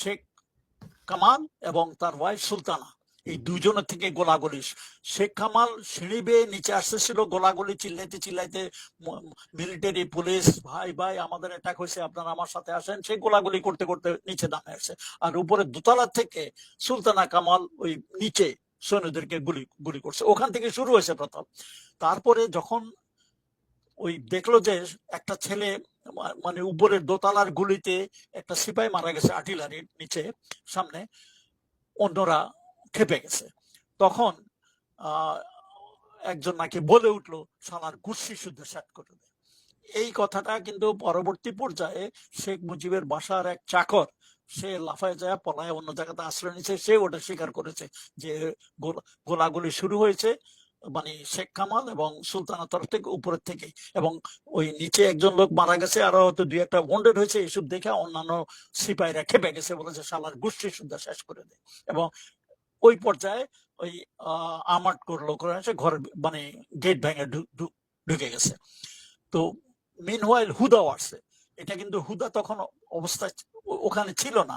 শেখ কামাল এবং তার ওয়াইফ সুলতানা। এই দুজনের থেকে গোলাগুলি। শেখ কামাল সিঁড়ি বেয়ে নিচে আসতেছিল, গোলাগুলি চিল্লাইতে চিল্লাইতে মিলিটারি পুলিশ ভাই ভাই, আমাদের অ্যাটাক হয়েছে, আপনারা আমার সাথে আসেন। সেই গোলাগুলি করতে করতে নিচে নামে আসছে আর উপরে দোতলা থেকে সুলতানা কামাল ওই নিচে সৈন্যদেরকে গুলি গুলি করছে। ওখান থেকে শুরু হয়েছে প্রথম। তারপরে যখন ওই দেখল যে একটা ছেলে মানে উপরের দোতলার গুলিতে একটা সিপাই মারা গেছে আর্টিলারির নিচে সামনে। অন্যরা খেপে গেছে। তখন একজন নাকি বলে উঠল সালার গুসি শুদ্ধ শেষ করে দে। এই কথাটা কিন্তু পরবর্তী পর্যায়ে শেখ মুজিবের বাসার এক চাকর, সে লাফায় যায়, পলায় অন্য জায়গাতে আশ্রয় নিচ্ছে সে ওটা স্বীকার করেছে যে গোলা- গোলাগুলি শুরু হয়েছে। মানে শেখ কামাল এবং সুলতানা তরফ থেকে উপরের থেকে। এবং ওই নিচে একজন লোক মারা গেছে আরও হয়তো দুই একটা ওয়ান্ডেড হয়েছে এইসব দেখে অন্যান্য সিপাহীরা খেপে গেছে বলেছে শালার গোষ্ঠী শুদ্ধ শেষ করে দেয় এবং ওই পর্যায়ে ওই আহ, করল করে এসে ঘরে মানে গেট ভেঙে ঢুকে গেছে। তো মিনওয়াইল হুদাও আসছে। এটা কিন্তু হুদা তখন অবস্থা ওখানে ছিল না।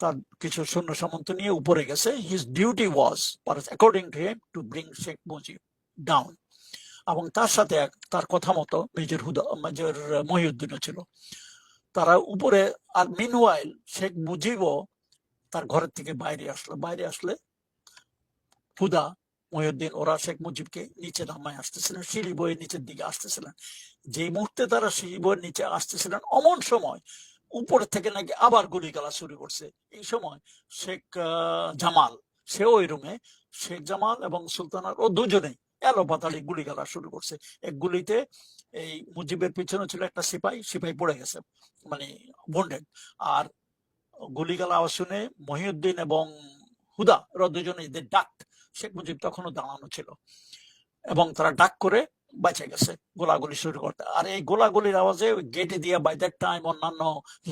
তার কিছু সৈন্য সামন্ত নিয়ে উপরে গেছে। His duty was according to him to bring Sheikh Mujib down এবং তার সাথে তার কথা মতো মেজর হুদা মেজর মহিউদ্দিনও ছিল। তারা উপরে, আর মিনওয়াইল শেখ মুজিবও তার ঘরের থেকে বাইরে আসলো। বাইরে আসলে হুদা মহিউদ্দিন, ওরা শেখ মুজিবকে নিচে নামায় আসতেছিলেন, সিঁড়ি বইয়ের নিচের দিকে আসতেছিলেন। যে মুহূর্তে তারা সিঁড়ি বয়ে নিচে আসতেছিলেন, অমন সময় উপর থেকে নাকি আবার গুলি গালা শুরু করছে। এই সময় শেখ জামাল, সেও ওই রুমে। শেখ জামাল এবং সুলতানার ও দুজনেই এলো পাতালি গুলি গালা শুরু করছে। এক গুলিতে এই মুজিবের পিছনে ছিল একটা সিপাই সিপাই পড়ে গেছে মানে বন্ডেড আর গুলিগালা আওয়াজ শুনে মহিউদ্দিন এবং হুদা ওরা দুজনে ডাক, শেখ মুজিব তখনও দাঁড়ানো ছিল। এবং তারা ডাক করে বেঁচে গেছে, গোলাগুলি শুরু করতে। আর এই গোলাগুলির আওয়াজে গেটে দিয়ে বাই দ্যাট টাইম অন্যান্য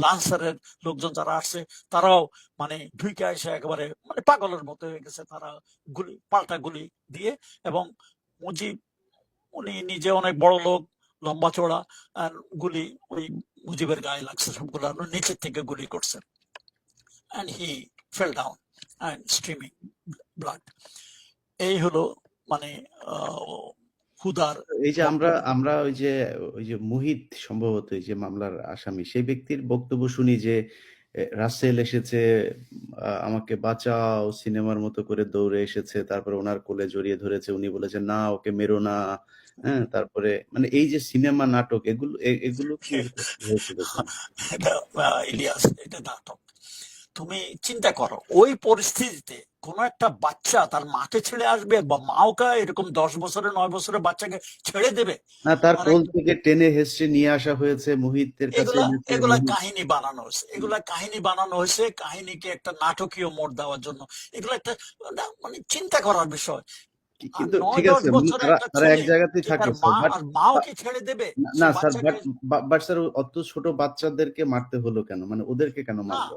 লান্সারের লোকজন যারা আসছে, তারাও মানে ঢুকে এসে একেবারে মানে পাগলের মতো হয়ে গেছে। তারা গুলি, পাল্টা গুলি দিয়ে এবং মুজিব, উনি নিজে অনেক বড় লোক, লম্বা চড়া আর গুলি ওই মুজিবের গায়ে লাগছে সবগুলো। নিচের থেকে গুলি করছে। And he fell down and streaming blood. এই হলো মানে এই যে আমরা আমরা ওই যে ওই যে মুহিত সম্ভবত এই যে মামলার আসামি সেই ব্যক্তির বক্তব্য শুনি যে রাসেল এসেছে আমাকে বাঁচাও সিনেমার মতো করে দৌড়ে এসেছে তারপরে ওনার কোলে জড়িয়ে ধরেছে উনি বলেছেন না ওকে মেরো না। হ্যাঁ তারপরে মানে এই যে সিনেমা নাটক এগুলো এগুলো কি হয়েছিল? এটা ইলিয়াস এটা নাটক তুমি চিন্তা করো ওই পরিস্থিতিতে কোন একটা বাচ্চা তার মাকে ছেড়ে আসবে বা মাওকা এরকম দশ বছরের নয় বছরের বাচ্চাকে ছেড়ে দেবে? না তার মানে- কোল থেকে টেনে হেসড়ে নিয়ে আসা হয়েছে মুহিতের কাছে এগুলা কাহিনী বানানো হয়েছে এগুলা কাহিনী বানানো হয়েছে কাহিনীকে একটা নাটকীয় মোড় দেওয়ার জন্য। এগুলো একটা মানে চিন্তা করার বিষয়। কিন্তু ঠিক আছে তারা এক জায়গাতেই থাকে মাও কি ছেড়ে দেবে না- স্যার বাট স্যার অত ছোট বাচ্চাদেরকে মারতে হলো কেন? মানে ওদেরকে কেন মারলো?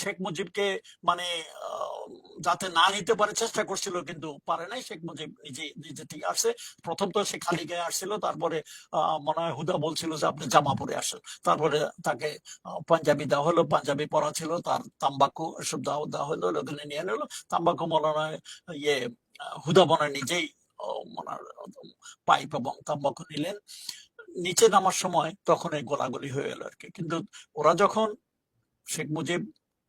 শেখ মুজিবকে মানে যাতে না নিতে পারে চেষ্টা করছিল, কিন্তু পারে নাই। শেখ মুজিব নিজে নিজে থেকে আসছে প্রথম তো সে খালি গায়ে আসছিল, তারপরে মনে হয় হুদা বলছিল যে আপনি জামা পরে আসেন। তারপরে তাকে পাঞ্জাবি দেওয়া হলো, পাঞ্জাবি পরা ছিল, তার তাম্বাকু এসব দেওয়া দেওয়া হলো, ওখানে নিয়ে নিলো। তাম্বাকু মনে হয় ইয়ে হুদা মনে নিজেই পাইপ এবং তাম্বাকু নিলেন। নিচে নামার সময় তখন এই গোলাগুলি হয়ে গেল আর কি। কিন্তু ওরা যখন শেখ মুজিব